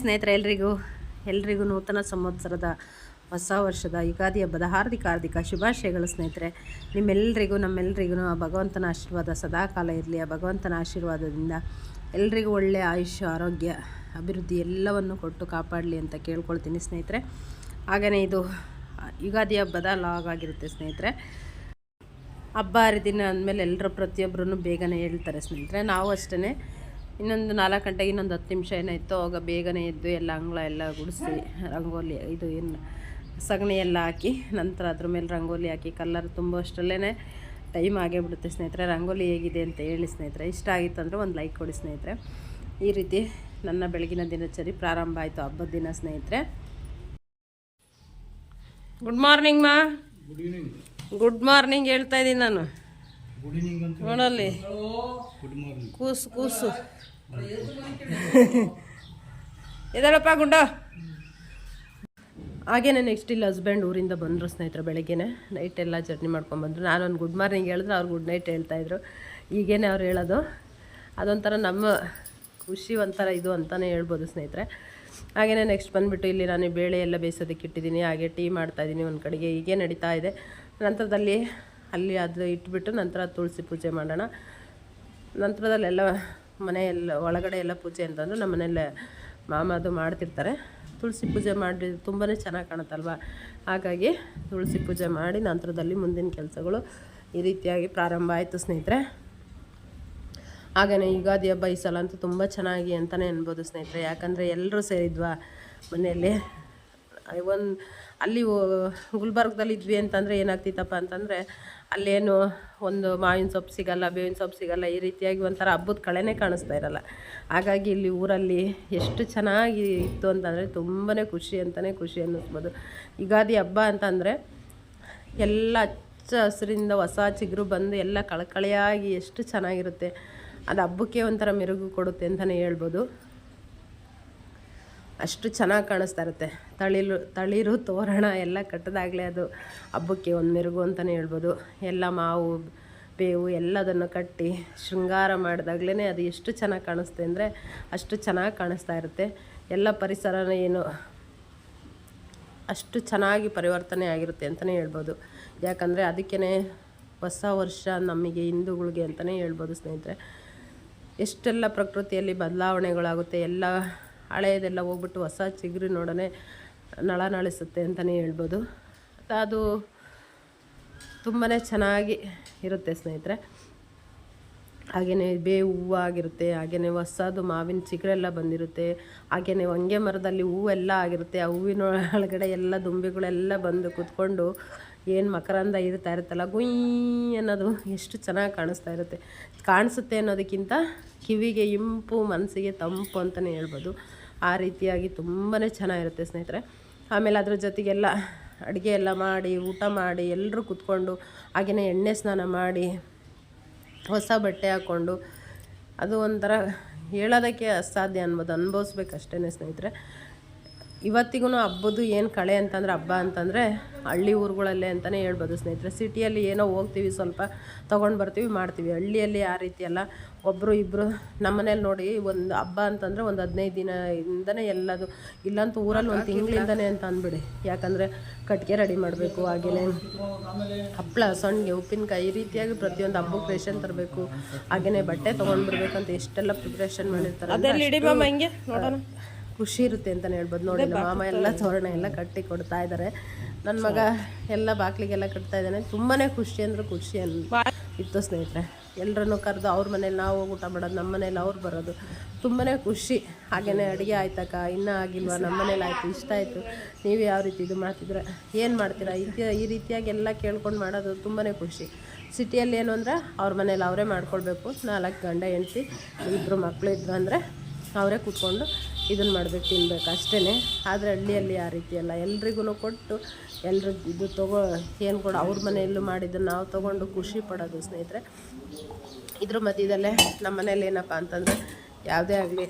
ಸ್ನೇಹಿತರೆ, ಎಲ್ರಿಗೂ ಎಲ್ರಿಗೂ ನೂತನ ಸಂವತ್ಸರದ ಹೊಸ ವರ್ಷದ ಯುಗಾದಿ ಹಬ್ಬದ ಹಾರ್ದಿಕ ಹಾರ್ದಿಕ ಶುಭಾಶಯಗಳು ಸ್ನೇಹಿತರೆ. ನಿಮ್ಮೆಲ್ಲರಿಗೂ ನಮ್ಮೆಲ್ಲರಿಗೂ ಆ ಭಗವಂತನ ಆಶೀರ್ವಾದ ಸದಾಕಾಲ ಇರಲಿ. ಆ ಭಗವಂತನ ಆಶೀರ್ವಾದದಿಂದ ಎಲ್ರಿಗೂ ಒಳ್ಳೆಯ ಆಯುಷ್ಯ, ಆರೋಗ್ಯ, ಅಭಿವೃದ್ಧಿ ಎಲ್ಲವನ್ನು ಕೊಟ್ಟು ಕಾಪಾಡಲಿ ಅಂತ ಕೇಳ್ಕೊಳ್ತೀನಿ ಸ್ನೇಹಿತರೆ. ಹಾಗೆಯೇ ಇದು ಯುಗಾದಿ ಹಬ್ಬದ ಲಾಗ್ ಆಗಿರುತ್ತೆ ಸ್ನೇಹಿತರೆ. ಹಬ್ಬ ಹರಿದಿನ ಅಂದಮೇಲೆ ಎಲ್ಲರೂ ಪ್ರತಿಯೊಬ್ಬರೂ ಬೇಗನೆ ಹೇಳ್ತಾರೆ ಸ್ನೇಹಿತರೆ. ನಾವು ಅಷ್ಟೇ ಇನ್ನೊಂದು ನಾಲ್ಕು ಗಂಟೆಗೆ ಇನ್ನೊಂದು ಹತ್ತು ನಿಮಿಷ ಏನಾಯಿತು ಆವಾಗ ಬೇಗನೆ ಎದ್ದು ಎಲ್ಲ ಅಂಗಳ ಎಲ್ಲ ಗುಡಿಸಿ ರಂಗೋಲಿ ಇದು ಏನು ಸಗಣಿ ಎಲ್ಲ ಹಾಕಿ ನಂತರ ಅದ್ರ ಮೇಲೆ ರಂಗೋಲಿ ಹಾಕಿ ಕಲ್ಲರ್ ತುಂಬುವಷ್ಟರಲ್ಲೇ ಟೈಮ್ ಆಗೇ ಬಿಡುತ್ತೆ ಸ್ನೇಹಿತರೆ. ರಂಗೋಲಿ ಹೇಗಿದೆ ಅಂತ ಹೇಳಿ ಸ್ನೇಹಿತರೆ. ಇಷ್ಟ ಆಗಿತ್ತು ಅಂದರೆ ಒಂದು ಲೈಕ್ ಕೊಡಿ ಸ್ನೇಹಿತರೆ. ಈ ರೀತಿ ನನ್ನ ಬೆಳಗಿನ ದಿನಚರಿ ಪ್ರಾರಂಭ ಆಯಿತು ಹಬ್ಬದ ದಿನ ಸ್ನೇಹಿತರೆ. ಗುಡ್ ಮಾರ್ನಿಂಗ್ ಮಾ. ಗುಡ್ ಈವ್ನಿಂಗ್ ಗುಡ್ ಮಾರ್ನಿಂಗ್ ಹೇಳ್ತಾ ಇದ್ದೀನಿ ನಾನು. ನೋಡಲ್ಲಿ. ಕೂಸು ಕೂಸು. ಇದಳಪ್ಪ ಗುಂಡ? ಹಾಗೇನೆ ನೆಕ್ಸ್ಟ್ ಇಲ್ಲಿ ಹಸ್ಬೆಂಡ್ ಊರಿಂದ ಬಂದರು ಸ್ನೇಹಿತರೆ ಬೆಳಗ್ಗೆನೆ. ನೈಟ್ ಎಲ್ಲ ಜರ್ನಿ ಮಾಡ್ಕೊಂಡ್ಬಂದರು ನಾನೊಂದು ಗುಡ್ ಮಾರ್ನಿಂಗ್ ಹೇಳಿದ್ರೆ ಅವ್ರು ಗುಡ್ ನೈಟ್ ಹೇಳ್ತಾಯಿದ್ರು ಈಗೇನೆ ಅವ್ರು ಹೇಳೋದು. ಅದೊಂಥರ ನಮ್ಮ ಖುಷಿ ಒಂಥರ ಇದು ಅಂತಲೇ ಹೇಳ್ಬೋದು ಸ್ನೇಹಿತರೆ. ಹಾಗೆಯೇ ನೆಕ್ಸ್ಟ್ ಬಂದುಬಿಟ್ಟು ಇಲ್ಲಿ ನಾನು ಬೇಳೆ ಎಲ್ಲ ಬೇಯಿಸೋದಕ್ಕೆ ಇಟ್ಟಿದ್ದೀನಿ. ಹಾಗೆ ಟೀ ಮಾಡ್ತಾಯಿದ್ದೀನಿ ಒಂದು ಕಡೆಗೆ. ಹೀಗೆ ನಡೀತಾ ಇದೆ. ನಂತರದಲ್ಲಿ ಅಲ್ಲಿ ಅದು ಇಟ್ಬಿಟ್ಟು ನಂತರ ತುಳಸಿ ಪೂಜೆ ಮಾಡೋಣ. ನಂತರದಲ್ಲೆಲ್ಲ ಮನೆಯೆಲ್ಲ ಒಳಗಡೆ ಎಲ್ಲ ಪೂಜೆ ಅಂತಂದು ನಮ್ಮ ಮನೆಯಲ್ಲೇ ಮಾಮ ಅದು ಮಾಡ್ತಿರ್ತಾರೆ. ತುಳಸಿ ಪೂಜೆ ಮಾಡಿ ತುಂಬಾ ಚೆನ್ನಾಗಿ ಕಾಣುತ್ತಲ್ವ? ಹಾಗಾಗಿ ತುಳಸಿ ಪೂಜೆ ಮಾಡಿ ನಂತರದಲ್ಲಿ ಮುಂದಿನ ಕೆಲಸಗಳು ಈ ರೀತಿಯಾಗಿ ಪ್ರಾರಂಭ ಆಯಿತು ಸ್ನೇಹಿತರೆ. ಹಾಗೆಯೇ ಯುಗಾದಿ ಹಬ್ಬ ಈ ಸಲ ಅಂತೂ ತುಂಬ ಚೆನ್ನಾಗಿ ಅಂತಲೇ ಅನ್ಬೋದು ಸ್ನೇಹಿತರೆ. ಯಾಕಂದರೆ ಎಲ್ಲರೂ ಸೇರಿದ್ವಾ ಮನೆಯಲ್ಲಿ? ಒಂದು ಅಲ್ಲಿ ಗುಲ್ಬರ್ಗದಲ್ಲಿ ಇದ್ವಿ ಅಂತಂದರೆ ಏನಾಗ್ತಿತ್ತಪ್ಪ ಅಂತಂದರೆ ಅಲ್ಲೇನು ಒಂದು ಮಾವಿನ ಸೊಪ್ಪು ಸಿಗಲ್ಲ, ಬೇವಿನ ಸೊಪ್ಪು ಸಿಗಲ್ಲ, ಈ ರೀತಿಯಾಗಿ ಒಂಥರ ಹಬ್ಬದ ಕಳೆನೇ ಕಾಣಿಸ್ತಾ ಇರಲ್ಲ. ಹಾಗಾಗಿ ಇಲ್ಲಿ ಊರಲ್ಲಿ ಎಷ್ಟು ಚೆನ್ನಾಗಿ ಇತ್ತು ಅಂತಂದರೆ ತುಂಬಾ ಖುಷಿ ಅಂತಲೇ ಖುಷಿ ಅನ್ನಿಸ್ಬೋದು. ಯುಗಾದಿ ಹಬ್ಬ ಅಂತಂದರೆ ಎಲ್ಲ ಹಚ್ಚ ಹಸಿರಿಂದ ಹೊಸ ಚಿಗುರು ಬಂದು ಎಲ್ಲ ಕಳಕಳಿಯಾಗಿ ಎಷ್ಟು ಚೆನ್ನಾಗಿರುತ್ತೆ. ಅದು ಹಬ್ಬಕ್ಕೆ ಒಂಥರ ಮೆರುಗು ಕೊಡುತ್ತೆ ಅಂತಲೇ ಹೇಳ್ಬೋದು. ಅಷ್ಟು ಚೆನ್ನಾಗಿ ಕಾಣಿಸ್ತಾ ಇರುತ್ತೆ. ತಳಿಲು, ತಳಿರು, ತೋರಣ ಎಲ್ಲ ಕಟ್ಟದಾಗಲೇ ಅದು ಹಬ್ಬಕ್ಕೆ ಒಂದು ಮೆರುಗು ಅಂತಲೇ ಹೇಳ್ಬೋದು. ಎಲ್ಲ ಮಾವು, ಬೇವು ಎಲ್ಲದನ್ನು ಕಟ್ಟಿ ಶೃಂಗಾರ ಮಾಡಿದಾಗ್ಲೇ ಅದು ಎಷ್ಟು ಚೆನ್ನಾಗಿ ಕಾಣಿಸುತ್ತೆ ಅಂದರೆ ಅಷ್ಟು ಚೆನ್ನಾಗಿ ಕಾಣಿಸ್ತಾ ಇರುತ್ತೆ. ಎಲ್ಲ ಪರಿಸರನ ಏನು ಅಷ್ಟು ಚೆನ್ನಾಗಿ ಪರಿವರ್ತನೆ ಆಗಿರುತ್ತೆ ಅಂತಲೇ ಹೇಳ್ಬೋದು. ಯಾಕಂದರೆ ಅದಕ್ಕೇ ಹೊಸ ವರ್ಷ ನಮಗೆ, ಹಿಂದೂಗಳಿಗೆ ಅಂತಲೇ ಹೇಳ್ಬೋದು ಸ್ನೇಹಿತರೆ. ಎಷ್ಟೆಲ್ಲ ಪ್ರಕೃತಿಯಲ್ಲಿ ಬದಲಾವಣೆಗಳಾಗುತ್ತೆ, ಎಲ್ಲ ಹಳೆಯದೆಲ್ಲ ಹೋಗ್ಬಿಟ್ಟು ಹೊಸ ಚಿಗುರಿ ನೋಡೋಣ ನಳನಳಿಸುತ್ತೆ ಅಂತಲೇ ಹೇಳ್ಬೋದು. ಅದು ತುಂಬಾ ಚೆನ್ನಾಗಿ ಇರುತ್ತೆ ಸ್ನೇಹಿತರೆ. ಹಾಗೆಯೇ ಬೇವು ಹೂವು ಆಗಿರುತ್ತೆ ಹಾಗೆಯೇ ಹೊಸದು ಮಾವಿನ ಚಿಗುರೆಲ್ಲ ಬಂದಿರುತ್ತೆ ಹಾಗೆಯೇ ಹೊಂಗೆ ಮರದಲ್ಲಿ ಹೂವೆಲ್ಲ ಆಗಿರುತ್ತೆ, ಆ ಹೂವಿನ ಒಳಗಡೆ ಎಲ್ಲ ದುಂಬಿಗಳೆಲ್ಲ ಬಂದು ಕೂತ್ಕೊಂಡು ಏನು ಮಕರಂದ ಇರ್ತಾ ಇರುತ್ತಲ್ಲ, ಗುಯ್ ಅನ್ನೋದು ಎಷ್ಟು ಚೆನ್ನಾಗಿ ಕಾಣಿಸ್ತಾ ಇರುತ್ತೆ. ಕಾಣಿಸುತ್ತೆ ಅನ್ನೋದಕ್ಕಿಂತ ಕಿವಿಗೆ ಇಂಪು, ಮನಸ್ಸಿಗೆ ತಂಪು ಅಂತಲೇ ಹೇಳ್ಬೋದು. ಆ ರೀತಿಯಾಗಿ ತುಂಬಾ ಚೆನ್ನಾಗಿರುತ್ತೆ ಸ್ನೇಹಿತರೆ. ಆಮೇಲೆ ಅದ್ರ ಜೊತೆಗೆಲ್ಲ ಅಡುಗೆ ಎಲ್ಲ ಮಾಡಿ, ಊಟ ಮಾಡಿ ಎಲ್ಲರೂ ಕೂತ್ಕೊಂಡು ಹಾಗೆಯೇ ಎಣ್ಣೆ ಸ್ನಾನ ಮಾಡಿ, ಹೊಸ ಬಟ್ಟೆ ಹಾಕ್ಕೊಂಡು, ಅದು ಒಂಥರ ಹೇಳೋದಕ್ಕೆ ಅಸಾಧ್ಯ ಅನ್ಬೋದು ಅನುಭವಿಸ್ಬೇಕಷ್ಟೇ ಸ್ನೇಹಿತರೆ. ಇವತ್ತಿಗೂ ಹಬ್ಬದ್ದು ಏನು ಕಳೆ ಅಂತಂದರೆ ಹಬ್ಬ ಅಂತಂದರೆ ಹಳ್ಳಿ ಊರುಗಳಲ್ಲೇ ಅಂತಲೇ ಹೇಳ್ಬೋದು ಸ್ನೇಹಿತರೆ. ಸಿಟಿಯಲ್ಲಿ ಏನೋ ಹೋಗ್ತೀವಿ, ಸ್ವಲ್ಪ ತೊಗೊಂಡು ಬರ್ತೀವಿ, ಮಾಡ್ತೀವಿ. ಹಳ್ಳಿಯಲ್ಲಿ ಆ ರೀತಿ ಅಲ್ಲ. ಒಬ್ಬರು ಇಬ್ಬರು ನಮ್ಮನೇಲಿ ನೋಡಿ ಒಂದು ಹಬ್ಬ ಅಂತಂದರೆ ಒಂದು ಹದಿನೈದು ದಿನದಿಂದನೇ ಎಲ್ಲದು. ಇಲ್ಲಂತೂ ಊರಲ್ಲಿ ಒಂದು ತಿಂಗಳಿಂದನೇ ಅಂತ ಅಂದ್ಬಿಡಿ. ಯಾಕಂದರೆ ಕಟ್ಟಿಗೆ ರೆಡಿ ಮಾಡಬೇಕು ಹಾಗೆಯೇ ಹಪ್ಪಳ ಸಣ್ಣಗೆ ಉಪ್ಪಿನಕಾಯಿ ಈ ರೀತಿಯಾಗಿ ಪ್ರತಿಯೊಂದು ಹಬ್ಬಕ್ಕೆ ರೇಷನ್ ತರಬೇಕು ಹಾಗೆಯೇ ಬಟ್ಟೆ ತೊಗೊಂಡ್ಬರ್ಬೇಕಂತ ಎಷ್ಟೆಲ್ಲ ಪ್ರಿಪ್ರೇಷನ್ ಮಾಡಿರ್ತಾರೆ ಅಂದ್ರೆ ಖುಷಿ ಇರುತ್ತೆ ಅಂತಲೇ ಹೇಳ್ಬೋದು. ನೋಡಿ ಮಾಮ ಎಲ್ಲ ತೋರಣ ಎಲ್ಲ ಕಟ್ಟಿ ಕೊಡ್ತಾ ಇದ್ದಾರೆ ನನ್ನ ಮಗ ಎಲ್ಲ ಬಾಗಿಲಿಗೆಲ್ಲ ಕಟ್ತಾ ಇದ್ದಾನೆ. ತುಂಬಾ ಖುಷಿ ಅಂದ್ರೆ ಖುಷಿ ಅನ್ ಇತ್ತು ಸ್ನೇಹಿತರೆ. ಎಲ್ಲರನ್ನೂ ಕರೆದು ಅವ್ರ ಮನೇಲಿ ನಾವು ಊಟ ಮಾಡೋದು, ನಮ್ಮ ಮನೇಲಿ ಅವ್ರು ಬರೋದು. ತುಂಬಾ ಖುಷಿ. ಹಾಗೇ ಅಡುಗೆ ಆಯ್ತಕ್ಕ ಇನ್ನೂ ಆಗಿಲ್ವಾ? ನಮ್ಮ ಮನೇಲಿ ಆಯಿತು, ಇಷ್ಟ ಆಯಿತು. ನೀವು ಯಾವ ರೀತಿ ಇದು ಮಾಡ್ತಿದ್ರೆ ಏನು ಮಾಡ್ತೀರಾ? ಇತಿ ಈ ರೀತಿಯಾಗಿ ಎಲ್ಲ ಕೇಳ್ಕೊಂಡು ಮಾಡೋದು ತುಂಬಾ ಖುಷಿ. ಸಿಟಿಯಲ್ಲಿ ಏನು ಅಂದರೆ ಅವ್ರ ಮನೇಲಿ ಅವರೇ ಮಾಡ್ಕೊಳ್ಬೇಕು. ನಾಲ್ಕು ಗಂಡ ಹೆಂಡತಿ ಇಬ್ಬರು ಮಕ್ಕಳು ಇದ್ರು ಅಂದರೆ ಅವರೇ ಕೂತ್ಕೊಂಡು ಇದನ್ನು ಮಾಡ್ಬಿಟ್ಟು ತಿನ್ಬೇಕು ಅಷ್ಟೇ ಆದರೆ ಹಳ್ಳಿಯಲ್ಲಿ ಆ ರೀತಿ ಅಲ್ಲ. ಎಲ್ರಿಗೂ ಕೊಟ್ಟು ಎಲ್ಲರ ಇದು ತಗೋ ಏನು ಕೊಡು ಅವ್ರ ಮನೆಯಲ್ಲೂ ಮಾಡಿದ್ದನ್ನು ನಾವು ತೊಗೊಂಡು ಖುಷಿ ಪಡೋದು ಸ್ನೇಹಿತರೆ. ಇದ್ರ ಮಧ್ಯದಲ್ಲೇ ನಮ್ಮ ಮನೇಲಿ ಏನಪ್ಪ ಅಂತಂದರೆ ಯಾವುದೇ ಆಗಲಿ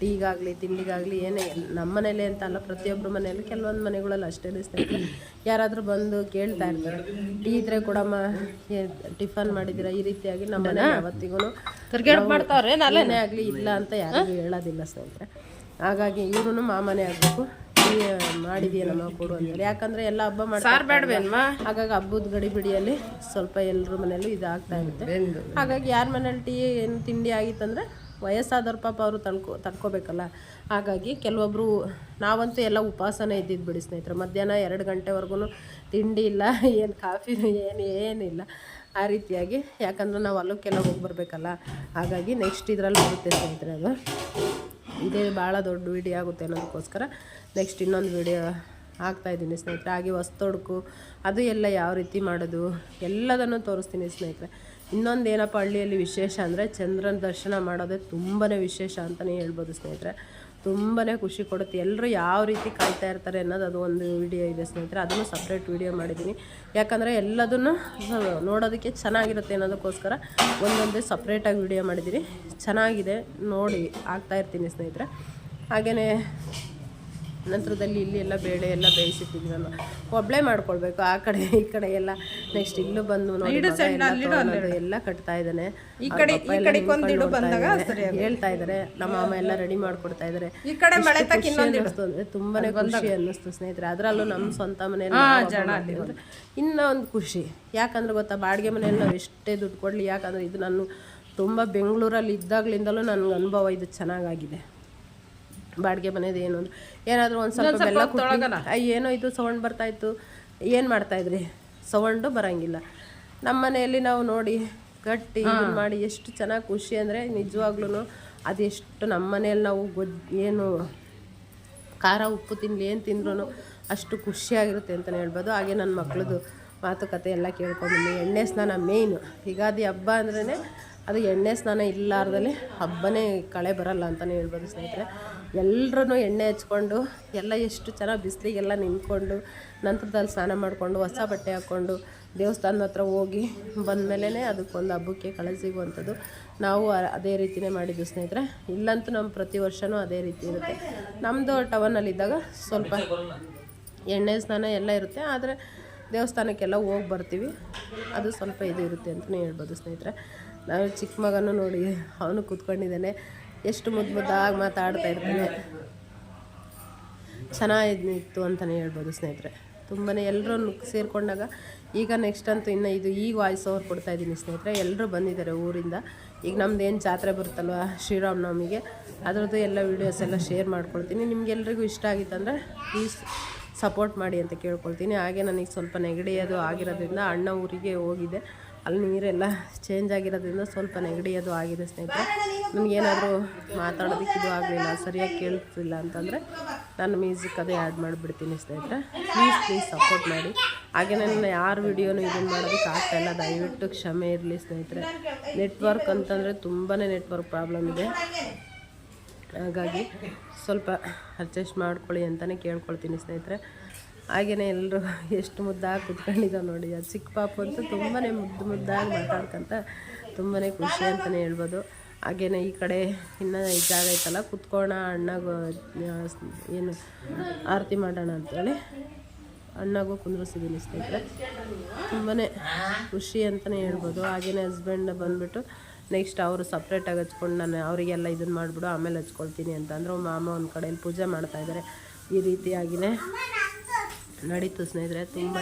ಟೀಗಾಗಲಿ ತಿಂಡಿಗಾಗಲಿ ಏನೇ ನಮ್ಮ ಮನೇಲಿ ಅಂತ ಅಲ್ಲ ಪ್ರತಿಯೊಬ್ಬರ ಮನೆಯಲ್ಲೂ ಕೆಲವೊಂದು ಮನೆಗಳಲ್ಲಿ ಅಷ್ಟೇ ಸ್ನೇಹಿತರೆ. ಯಾರಾದರೂ ಬಂದು ಕೇಳ್ತಾ ಇರ್ತಾರೆ. ಟೀ ಇದ್ರೆ ಕೂಡ ಏ- ಟಿಫನ್ ಮಾಡಿದ್ದೀರಾ ಈ ರೀತಿಯಾಗಿ ನಮ್ಮ ಮನೆ ಯಾವತ್ತಿಗೂ ಏನೇ ಆಗಲಿ ಇಲ್ಲ ಅಂತ ಯಾರಿಗೂ ಹೇಳೋದಿಲ್ಲ ಸ್ನೇಹಿತರೆ. ಹಾಗಾಗಿ ಇವ್ರು ಮಾಮನೆ ಆಗಬೇಕು. ಮಾಡಿದೀಯನಮ್ಮ ಕೊಡು ಅಂತೇಳಿ. ಯಾಕಂದ್ರೆ ಎಲ್ಲ ಹಬ್ಬ ಸಾರ್ ಮಾಡ್ತಾರೆ ಹಾಗಾಗಿ ಹಬ್ಬದ ಗಡಿ ಬಿಡಿಯಲ್ಲಿ ಸ್ವಲ್ಪ ಎಲ್ಲರ ಮನೇಲೂ ಇದಾಗ್ತಾ ಇರುತ್ತೆ. ಹಾಗಾಗಿ ಯಾರ ಮನೇಲಿ ಟೀ ಏನು ತಿಂಡಿ ಆಗಿತ್ತಂದ್ರೆ ವಯಸ್ಸಾದವ್ರ ಪಾಪ ಅವರು ತಳ್ಕೊ ತಡ್ಕೋಬೇಕಲ್ಲ. ಹಾಗಾಗಿ ಕೆಲವೊಬ್ಬರು ನಾವಂತೂ ಎಲ್ಲ ಉಪವಾಸನೇ ಇದ್ದಿದ್ದು ಬಿಡಿ ಸ್ನೇಹಿತರೆ. ಮಧ್ಯಾಹ್ನ ಎರಡು ಗಂಟೆವರೆಗೂ ತಿಂಡಿ ಇಲ್ಲ ಏನು ಕಾಫಿ ಏನು ಏನಿಲ್ಲ ಆ ರೀತಿಯಾಗಿ. ಯಾಕಂದ್ರೆ ನಾವು ಅಲ್ಲಕ್ಕೆಲ್ಲ ಹೋಗಿ ಬರಬೇಕಲ್ಲ ಹಾಗಾಗಿ ನೆಕ್ಸ್ಟ್ ಇದರಲ್ಲಿ ಬರುತ್ತೆ ಸ್ನೇಹಿತರೆ ಅದು. ಇದೇ, ಭಾಳ ದೊಡ್ಡ ವಿಡಿಯೋ ಆಗುತ್ತೆ ಅನ್ನೋದಕ್ಕೋಸ್ಕರ ನೆಕ್ಸ್ಟ್ ಇನ್ನೊಂದು ವಿಡಿಯೋ ಹಾಕ್ತಾಯಿದ್ದೀನಿ ಸ್ನೇಹಿತರೆ. ಹಾಗೆ ಹೊಸ್ತೊಡ್ಕು ಅದು ಎಲ್ಲ ಯಾವ ರೀತಿ ಮಾಡೋದು, ಎಲ್ಲದನ್ನು ತೋರಿಸ್ತೀನಿ ಸ್ನೇಹಿತರೆ. ಇನ್ನೊಂದು ಏನಪ್ಪ ಹಳ್ಳಿಯಲ್ಲಿ ವಿಶೇಷ ಅಂದರೆ ಚಂದ್ರನ ದರ್ಶನ ಮಾಡೋದೇ ತುಂಬಾ ವಿಶೇಷ ಅಂತಲೇ ಹೇಳ್ಬೋದು ಸ್ನೇಹಿತರೆ. ತುಂಬಾ ಖುಷಿ ಕೊಡುತ್ತೆ. ಎಲ್ಲರೂ ಯಾವ ರೀತಿ ಕಾಯ್ತಾ ಇರ್ತಾರೆ ಅನ್ನೋದು ಅದು ಒಂದು ವಿಡಿಯೋ ಇದೆ ಸ್ನೇಹಿತರೆ. ಅದನ್ನು ಸಪ್ರೇಟ್ ವಿಡಿಯೋ ಮಾಡಿದ್ದೀನಿ. ಯಾಕಂದರೆ ಎಲ್ಲದನ್ನು ನೋಡೋದಕ್ಕೆ ಚೆನ್ನಾಗಿರುತ್ತೆ ಅನ್ನೋದಕ್ಕೋಸ್ಕರ ಒಂದೊಂದೇ ಸಪ್ರೇಟಾಗಿ ವಿಡಿಯೋ ಮಾಡಿದ್ದೀನಿ. ಚೆನ್ನಾಗಿದೆ, ನೋಡಿ ಆಗ್ತಾಯಿರ್ತೀನಿ ಸ್ನೇಹಿತರೆ. ಹಾಗೆಯೇ ನಂತರದಲ್ಲಿ ಇಲ್ಲಿ ಎಲ್ಲ ಬೇಳೆ ಎಲ್ಲ ನಾನು. ಒಬ್ಳೆ ಮಾಡ್ಕೊಳ್ಬೇಕು ಆ ಕಡೆ ಈ ಕಡೆ ಎಲ್ಲ. ನೆಕ್ಸ್ಟ್ ಇಲ್ಲೂ ಬಂದು ನೋಡಿ ಎಲ್ಲ ಕಟ್ತಾ ಇದ್ದಾನೆ. ಈ ಕಡೆ ಈ ಕಡೆ ಕೊಂದಿಡು ಬಂದಾಗ ಹೇಳ್ತಾ ಇದ್ದಾರೆ ನಮ್ಮ ಅಮ್ಮ ಎಲ್ಲ ರೆಡಿ ಮಾಡ್ಕೊಡ್ತಾ ಇದ್ದಾರೆ ತುಂಬಾನೇ ಖುಷಿ ಅನ್ನಿಸ್ತು ಸ್ನೇಹಿತರೆ. ಅದರಲ್ಲೂ ನಮ್ಮ ಸ್ವಂತ ಮನೆಯಲ್ಲಿ ಇನ್ನ ಒಂದು ಖುಷಿ. ಯಾಕಂದ್ರೆ ಗೊತ್ತಾ ಬಾಡಿಗೆ ಮನೆಯಲ್ಲಿ ನಾವು ಎಷ್ಟೇ ದುಡ್ಡು ಕೊಡ್ಲಿ. ಯಾಕಂದ್ರೆ ಇದು ನಾನು ತುಂಬಾ ಬೆಂಗಳೂರಲ್ಲಿ ಇದ್ದಾಗ್ಲಿಂದಲೂ ನನ್ಗೆ ಅನುಭವ ಇದು ಚೆನ್ನಾಗಾಗಿದೆ. ಬಾಡಿಗೆ ಮನೆದು ಏನು ಅಂದ್ರೆ. ಏನಾದರೂ ಒಂದು ಸ್ವಲ್ಪ ಬೆಲ್ಲ ಕುಟ್ಟಿ ಅಯ್ಯ, ಏನೋ ಇದು ಸೌಂಡ್ ಬರ್ತಾ ಇತ್ತು ಏನು ಮಾಡ್ತಾ ಇದ್ರಿ ಸೌಂಡು ಬರೋಂಗಿಲ್ಲ. ನಮ್ಮ ಮನೆಯಲ್ಲಿ ನಾವು ನೋಡಿ ಗಟ್ಟಿ ಇದನ್ನ ಮಾಡಿ ಎಷ್ಟು ಚೆನ್ನಾಗಿ ಖುಷಿ ಅಂದರೆ ನಿಜವಾಗ್ಲೂ ಅದೆಷ್ಟು ನಮ್ಮ ಮನೆಯಲ್ಲಿ ನಾವು ಗೊಜ್ ಏನು ಖಾರ ಉಪ್ಪು ತಿನ್ಲಿ ಏನು ತಿಂದ್ರೂ ಅಷ್ಟು ಖುಷಿಯಾಗಿರುತ್ತೆ ಅಂತಲೇ ಹೇಳ್ಬೋದು. ಹಾಗೆ ನನ್ನ ಮಕ್ಳದ್ದು ಮಾತುಕತೆ ಎಲ್ಲ ಕೇಳ್ಕೊಂಡ್ಬಂದು ಎಣ್ಣೆ ಸ್ನಾನ ಮೇಯ್ನು ಯುಗಾದಿ ಹಬ್ಬ ಅಂದ್ರೇ ಅದು ಎಣ್ಣೆ ಸ್ನಾನ ಇಲ್ಲಾರ್ದಲೇ ಹಬ್ಬನೇ ಕಳೆ ಬರಲ್ಲ ಅಂತಲೇ ಹೇಳ್ಬೋದು ಸ್ನೇಹಿತರೆ. ಎಲ್ಲರೂ ಎಣ್ಣೆ ಹಚ್ಕೊಂಡು, ಎಲ್ಲ ಎಷ್ಟು ಚೆನ್ನಾಗಿ ಬಿಸಿಲಿಗೆಲ್ಲ ನಿಂತ್ಕೊಂಡು, ನಂತರದಲ್ಲಿ ಸ್ನಾನ ಮಾಡಿಕೊಂಡು, ಹೊಸ ಬಟ್ಟೆ ಹಾಕ್ಕೊಂಡು, ದೇವಸ್ಥಾನದ ಹತ್ರ ಹೋಗಿ ಬಂದಮೇಲೆ ಅದಕ್ಕೊಂದು ಹಬ್ಬಕ್ಕೆ ಕಳೆ ಸಿಗುವಂಥದ್ದು ನಾವು ಅದೇ ರೀತಿನೇ ಮಾಡಿದ್ದು ಸ್ನೇಹಿತರೆ. ಇಲ್ಲಂತೂ ನಮ್ಮ ಪ್ರತಿ ವರ್ಷವೂ ಅದೇ ರೀತಿ ಇರುತ್ತೆ. ನಮ್ಮದು ಟವನ್ನಲ್ಲಿದ್ದಾಗ ಸ್ವಲ್ಪ ಎಣ್ಣೆ ಸ್ನಾನ ಎಲ್ಲ ಇರುತ್ತೆ. ಆದರೆ ದೇವಸ್ಥಾನಕ್ಕೆಲ್ಲ ಹೋಗಿ ಬರ್ತೀವಿ. ಅದು ಸ್ವಲ್ಪ ಇದು ಇರುತ್ತೆ ಅಂತಲೇ ಹೇಳ್ಬೋದು ಸ್ನೇಹಿತರೆ. ನಾವು ಚಿಕ್ಕ ಮಗನೂ ನೋಡಿ ಅವನು ಕೂತ್ಕೊಂಡಿದ್ದಾನೆ. ಎಷ್ಟು ಮುದ್ದು ಮುದ್ದಾಗಿ ಮಾತಾಡ್ತಾ ಇರ್ತಾನೆ. ಚೆನ್ನಾಗಿತ್ತು ಅಂತಲೇ ಹೇಳ್ಬೋದು ಸ್ನೇಹಿತರೆ. ತುಂಬಾ ಎಲ್ಲರೂ ಸೇರಿಕೊಂಡಾಗ ಈಗ ನೆಕ್ಸ್ಟ್ ಅಂತೂ ಇನ್ನು ಇದು ಈಗ ವಾಯ್ಸ್ ಓವರ್ ಕೊಡ್ತಾ ಇದ್ದೀನಿ ಸ್ನೇಹಿತರೆ. ಎಲ್ಲರೂ ಬಂದಿದ್ದಾರೆ ಊರಿಂದ. ಈಗ ನಮ್ದು ಏನು ಜಾತ್ರೆ ಬರುತ್ತಲ್ವ ಶ್ರೀರಾಮನವಮಿಗೆ ಅದರದ್ದು ಎಲ್ಲ ವೀಡಿಯೋಸ್ ಎಲ್ಲ ಶೇರ್ ಮಾಡ್ಕೊಳ್ತೀನಿ ನಿಮಗೆಲ್ರಿಗೂ ಇಷ್ಟ ಆಗಿತ್ತಂದರೆ ಪ್ಲೀಸ್ ಸಪೋರ್ಟ್ ಮಾಡಿ ಅಂತ ಕೇಳ್ಕೊಳ್ತೀನಿ. ಹಾಗೆ ನನಗೆ ಸ್ವಲ್ಪ ನೆಗಡಿ ಅದು ಆಗಿರೋದ್ರಿಂದ ಅಣ್ಣ ಊರಿಗೆ ಹೋಗಿದೆ. ಅಲ್ಲಿ ನೀರೆಲ್ಲ ಚೇಂಜ್ ಆಗಿರೋದ್ರಿಂದ ಸ್ವಲ್ಪ ನೆಗಡಿ ಅದು ಆಗಿದೆ ಸ್ನೇಹಿತರೆ. ನನಗೇನಾದರೂ ಮಾತಾಡೋದಕ್ಕೆ ಇದು ಆಗಲಿಲ್ಲ, ಸರಿಯಾಗಿ ಕೇಳ್ತಿಲ್ಲ ಅಂತಂದರೆ ನಾನು ಮ್ಯೂಸಿಕ್ ಅದೇ ಆ್ಯಡ್ ಮಾಡಿಬಿಡ್ತೀನಿ ಸ್ನೇಹಿತರೆ. ಪ್ಲೀಸ್ ಪ್ಲೀಸ್ ಸಪೋರ್ಟ್ ಮಾಡಿ. ಹಾಗೆ ನನ್ನ ಯಾರ ವಿಡಿಯೋನು ಇದನ್ನು ಮಾಡೋದಕ್ಕೆ ಆಗ್ತಾ ಇಲ್ಲ. ದಯವಿಟ್ಟು ಕ್ಷಮೆ ಇರಲಿ ಸ್ನೇಹಿತರೆ. ನೆಟ್ವರ್ಕ್ ಅಂತಂದರೆ ತುಂಬಾ ನೆಟ್ವರ್ಕ್ ಪ್ರಾಬ್ಲಮ್ ಇದೆ. ಹಾಗಾಗಿ ಸ್ವಲ್ಪ ಅಡ್ಜಸ್ಟ್ ಮಾಡ್ಕೊಳ್ಳಿ ಅಂತಲೇ ಕೇಳ್ಕೊಳ್ತೀನಿ ಸ್ನೇಹಿತರೆ. ಹಾಗೆಯೇ ಎಲ್ಲರೂ ಎಷ್ಟು ಮುದ್ದಾಗಿ ಕುತ್ಕೊಂಡಿದ್ದಾವೆ ನೋಡಿ. ಅದು ಚಿಕ್ಕ ಪಾಪು ಅಂತೂ ತುಂಬಾ ಮುದ್ದು ಮುದ್ದಾಗಿ ಮಾತಾಡ್ಕೊಂತ ತುಂಬಾ ಖುಷಿ ಅಂತಲೇ ಹೇಳ್ಬೋದು. ಹಾಗೆಯೇ ಈ ಕಡೆ ಇನ್ನೂ ಜಾಗ ಐತಲ್ಲ ಕುತ್ಕೋಣ ಅಣ್ಣಗೂ ಏನು ಆರತಿ ಮಾಡೋಣ ಅಂತೇಳಿ ಅಣ್ಣಗೂ ಕುಂದ್ರಿಸಿದ್ದೀನಿ ಸ್ನೇಹಿತರೆ. ತುಂಬಾ ಖುಷಿ ಅಂತಲೇ ಹೇಳ್ಬೋದು. ಹಾಗೆಯೇ ಹಸ್ಬೆಂಡ್ ಬಂದುಬಿಟ್ಟು ನೆಕ್ಸ್ಟ್ ಅವರು ಸಪ್ರೇಟಾಗಿ ಹಚ್ಕೊಂಡು ನಾನು ಅವರಿಗೆಲ್ಲ ಇದನ್ನು ಮಾಡಿಬಿಡು, ಆಮೇಲೆ ಹಚ್ಕೊಳ್ತೀನಿ ಅಂತ ಅಂದರೆ. ಮಾಮ ಒಂದು ಕಡೆಯಲ್ಲಿ ಪೂಜೆ ಮಾಡ್ತಾಯಿದ್ದಾರೆ ಈ ರೀತಿಯಾಗಿಯೇ ನಡೀತು ಸ್ನೇಹಿತರೆ, ತುಂಬ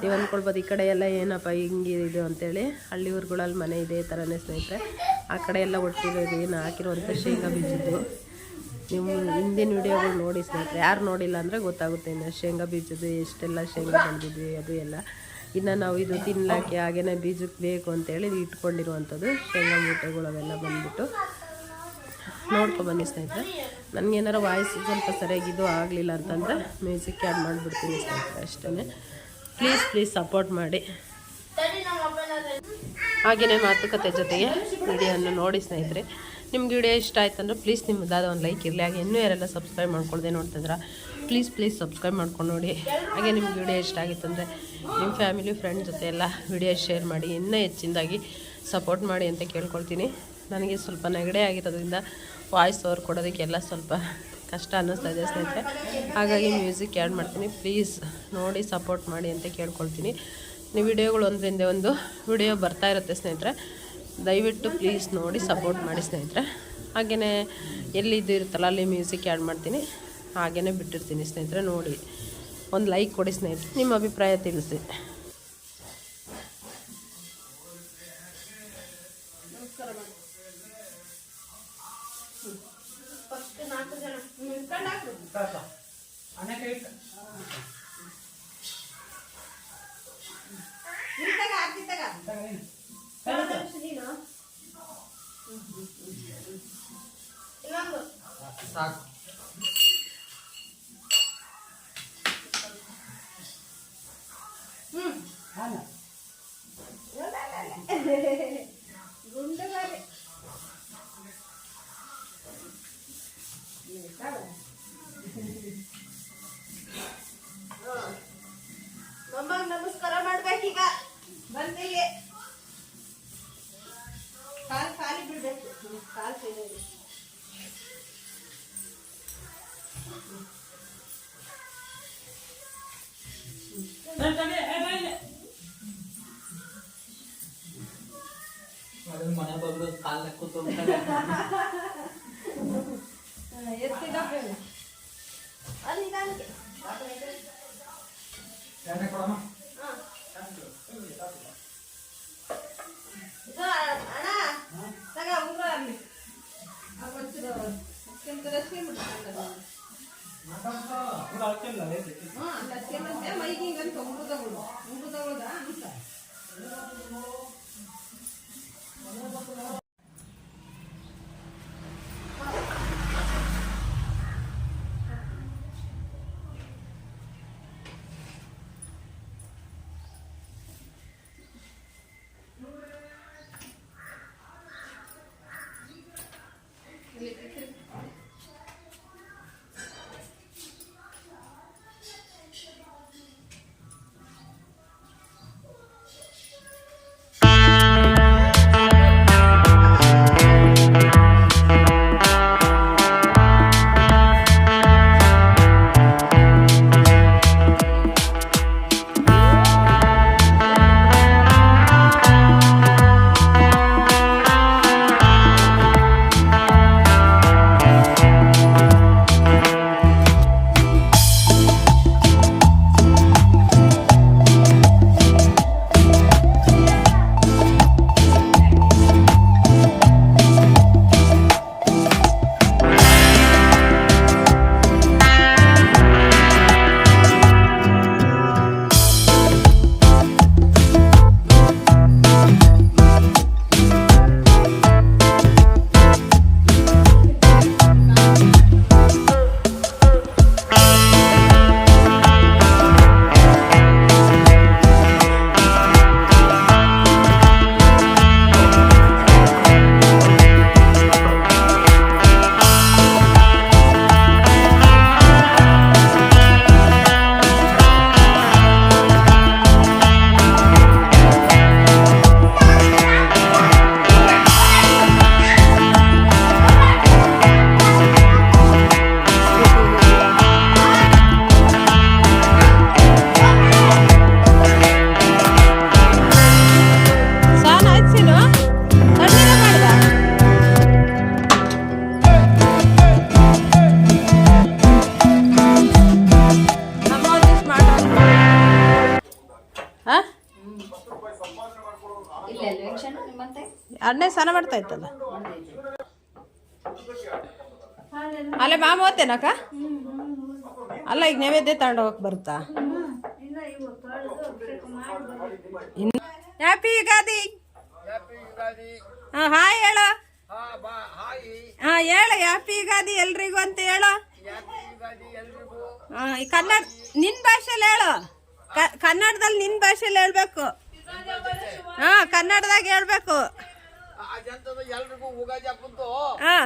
ನೀವು ಅಂದ್ಕೊಳ್ಬೋದು ಈ ಕಡೆ ಎಲ್ಲ ಏನಪ್ಪ ಹಿಂಗೆ ಇದು ಅಂತೇಳಿ. ಹಳ್ಳಿ ಊರುಗಳಲ್ಲಿ ಮನೆ ಇದೆ ಥರನೇ ಸ್ನೇಹಿತರೆ. ಆ ಕಡೆ ಎಲ್ಲ ಒಟ್ಟಿರೋದು ಏನು ಹಾಕಿರುವಂಥ ಶೇಂಗಾ ಬೀಜದ್ದು. ನೀವು ಹಿಂದಿನ ವಿಡಿಯೋಗಳು ನೋಡಿ ಸ್ನೇಹಿತರೆ, ಯಾರು ನೋಡಿಲ್ಲ ಅಂದರೆ ಗೊತ್ತಾಗುತ್ತೆ ಇನ್ನು ಶೇಂಗಾ ಬೀಜದ್ದು ಎಷ್ಟೆಲ್ಲ ಶೇಂಗಾ ಬಂದಿದ್ವಿ, ಅದು ಎಲ್ಲ. ಇನ್ನು ನಾವು ಇದು ತಿನ್ನಲಾಕೆ ಹಾಗೇನೆ ಬೀಜಕ್ಕೆ ಬೇಕು ಅಂತೇಳಿ ಇಟ್ಕೊಂಡಿರುವಂಥದ್ದು, ಶೇಂಗಾ ಮೂಟೆಗಳು ಅವೆಲ್ಲ ಬಂದ್ಬಿಟ್ಟು. ನೋಡ್ಕೊಬನ್ನಿ ಸ್ನೇಹಿತರೆ. ನನಗೇನಾರ ವಾಯ್ಸ್ ಸ್ವಲ್ಪ ಸರಿಯಾಗಿದ್ದು ಆಗಲಿಲ್ಲ ಅಂತಂದರೆ ಮ್ಯೂಸಿಕ್ ಆ್ಯಡ್ ಮಾಡಿಬಿಡ್ತೀನಿ ಸ್ನೇಹಿತರೆ ಅಷ್ಟೇ ಪ್ಲೀಸ್ ಪ್ಲೀಸ್ ಸಪೋರ್ಟ್ ಮಾಡಿ. ಹಾಗೆಯೇ ಮಾತುಕತೆ ಜೊತೆಗೆ ವಿಡಿಯೋವನ್ನು ನೋಡಿ ಸ್ನೇಹಿತರೆ. ನಿಮ್ಗೆ ವಿಡಿಯೋ ಇಷ್ಟ ಆಯ್ತು ಅಂದರೆ ಪ್ಲೀಸ್ ನಿಮ್ಮದಾದ ಒಂದು ಲೈಕ್ ಇರಲಿ. ಹಾಗೆ ಇನ್ನೂ ಯಾರೆಲ್ಲ ಸಬ್ಸ್ಕ್ರೈಬ್ ಮಾಡ್ಕೊಳ್ದೆ ನೋಡ್ತಿದ್ರ ಪ್ಲೀಸ್ ಪ್ಲೀಸ್ ಸಬ್ಸ್ಕ್ರೈಬ್ ಮಾಡ್ಕೊಂಡು ನೋಡಿ. ಹಾಗೆ ನಿಮ್ಗೆ ವಿಡಿಯೋ ಇಷ್ಟ ಆಗಿತ್ತಂದರೆ ನಿಮ್ಮ ಫ್ಯಾಮಿಲಿ ಫ್ರೆಂಡ್ ಜೊತೆ ಎಲ್ಲ ವಿಡಿಯೋ ಶೇರ್ ಮಾಡಿ, ಇನ್ನೂ ಹೆಚ್ಚಿನದಾಗಿ ಸಪೋರ್ಟ್ ಮಾಡಿ ಅಂತ ಕೇಳ್ಕೊಳ್ತೀನಿ. ನನಗೆ ಸ್ವಲ್ಪ ನೆಗಡೆ ಆಗಿರೋದ್ರಿಂದ ವಾಯ್ಸ್ ಓವರ್ ಕೊಡೋದಕ್ಕೆಲ್ಲ ಸ್ವಲ್ಪ ಕಷ್ಟ ಅನ್ನಿಸ್ತಾ ಇದೆ ಸ್ನೇಹಿತರೆ. ಹಾಗಾಗಿ ಮ್ಯೂಸಿಕ್ ಆ್ಯಡ್ ಮಾಡ್ತೀನಿ. ಪ್ಲೀಸ್ ನೋಡಿ, ಸಪೋರ್ಟ್ ಮಾಡಿ ಅಂತ ಕೇಳ್ಕೊಳ್ತೀನಿ. ನೀವು ವಿಡಿಯೋಗಳು ಒಂದರಿಂದ ಒಂದು ವಿಡಿಯೋ ಬರ್ತಾ ಇರುತ್ತೆ ಸ್ನೇಹಿತರೆ. ದಯವಿಟ್ಟು ಪ್ಲೀಸ್ ನೋಡಿ, ಸಪೋರ್ಟ್ ಮಾಡಿ ಸ್ನೇಹಿತರೆ. ಹಾಗೆಯೇ ಎಲ್ಲಿ ಇದು ಇರುತ್ತಲ್ಲ, ಅಲ್ಲಿ ಮ್ಯೂಸಿಕ್ ಆ್ಯಡ್ ಮಾಡ್ತೀನಿ. ಹಾಗೆಯೇ ಬಿಟ್ಟಿರ್ತೀನಿ ಸ್ನೇಹಿತರೆ, ನೋಡಿ. ಒಂದು ಲೈಕ್ ಕೊಡಿ ಸ್ನೇಹಿತರೆ. ನಿಮ್ಮ ಅಭಿಪ್ರಾಯ ತಿಳಿಸಿ. ನಮಸ್ಕಾರ ಮನೆ ಬಗ್ರು ಕಾಲ್ ಕೂತು ಎತ್ತಿದ ಅಲ್ಲಿ ನಿಧಾನಕ್ಕೆ. ಇದು ಅಣ್ಣ ತಗ ಉಂಗುರ ಅಲ್ಲಿ ಆ ಕೊಚ್ಚಿದ ಅತ್ಯಂತ ರಸ್ತೆ ಬಿಡ್ತಾರೆ ಹಾ ಲಸ್ಕೆಂದಂತೆ ಮೈಗೆ ಹಿಂಗಂತ ಉಂಗುದಗಳು ಉಂಗುದಗಳದ ಅಂತ ಸ್ನಾನ ಅಲ್ಲ, ಮಾಮ ಓದ್ತೇನಕ್ಕ? ಅಲ್ಲ, ಈಗ ನೈವೇದ್ಯ ತಗೊಂಡು ಹೋಗಕ್ ಬರುತ್ತಾ? ಹ್ಯಾಪಿ ಯುಗಾದಿ. ಹಾ, ಹಾಯ್ ಹೇಳು. ಹಾ, ಹೇಳು ಹ್ಯಾಪಿ ಯುಗಾದಿ ಎಲ್ರಿಗೂ ಅಂತ ಹೇಳು. ಹಾಂ ಕನ್ನಡ, ನಿನ್ ಭಾಷೆಲಿ ಹೇಳು. ಕನ್ನಡದಲ್ಲಿ ನಿನ್ ಭಾಷೆಲಿ ಹೇಳ್ಬೇಕು. ಹಾ, ಕನ್ನಡದಾಗ ಹೇಳ್ಬೇಕು. ಎಲ್ರಿಗೂ ಉಗಾದಿ ಹಬ್ಬದ್ದು ಹಾ.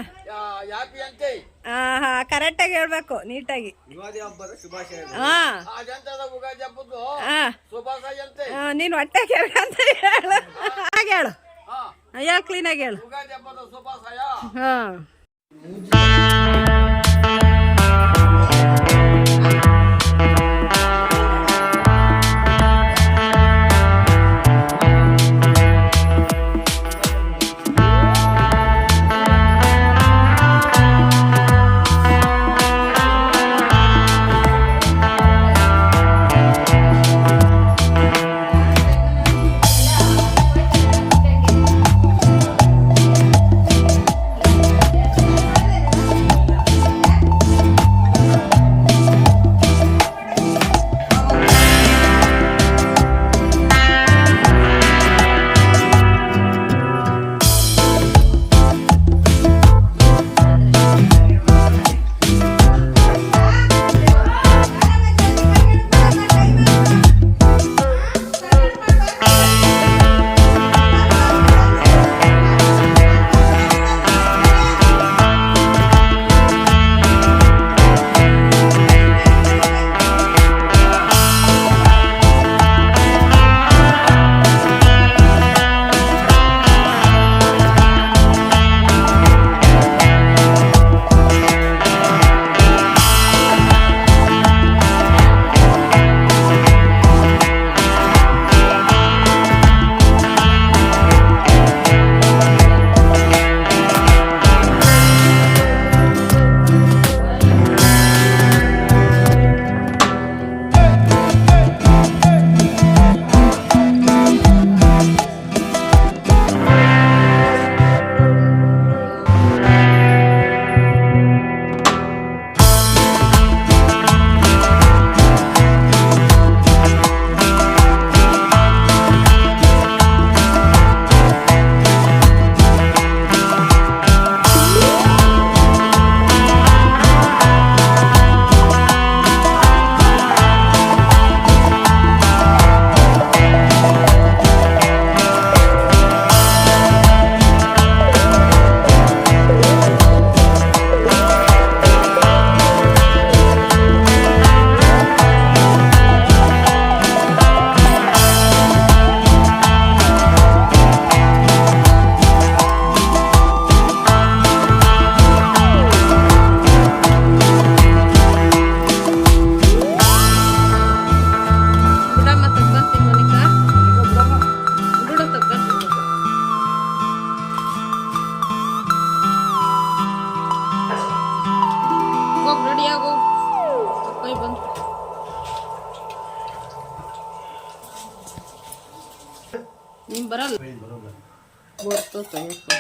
ಯಾಪಿ ಅಂತೆ? ಹಾ ಹಾ ಕರೆಕ್ಟಾಗಿ ಹೇಳ್ಬೇಕು ನೀಟಾಗಿ. ಯುಗಾದಿ ಹಬ್ಬದ ಶುಭಾಶಯ. ಹಾ. ಅಜಂತದ ಉಗಾದಿ ಹಬ್ಬದ್ದು ಹಾ. ಶುಭಾಶಯ ಅಂತೆ. ನೀನು ಹೊಟ್ಟೆ ಅಂತ ಹೇಳು. ಹಾಗೆ ಹೇಳು. ಹಾ. ಹೇಳು ಕ್ಲೀನಾಗಿ ಹೇಳು. ಉಗಾದಿ ಹಬ್ಬದ ಶುಭಾಶಯ. ಹಾ. 多整一口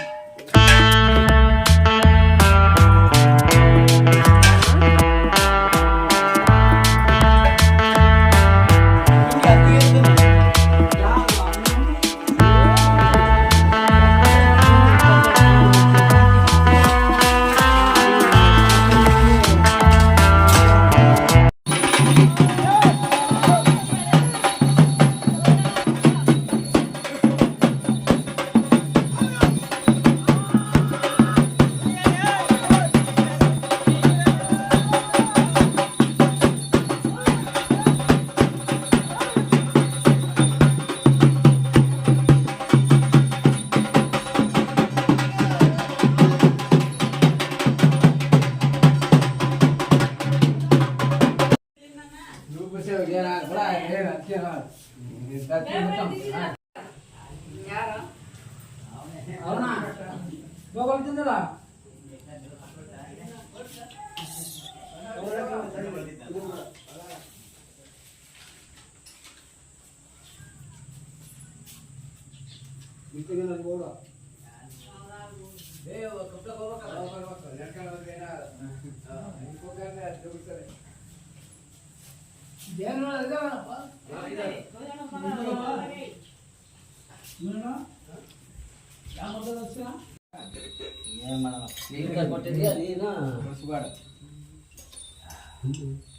ಹೋಗೋದಿದ್ದಲ್ಲ ದೇವ್ರ ಯಾವ ಮೊದಲ ಲಕ್ಷಣ ಏನು ಮಾಡೋಣ? ನೀನು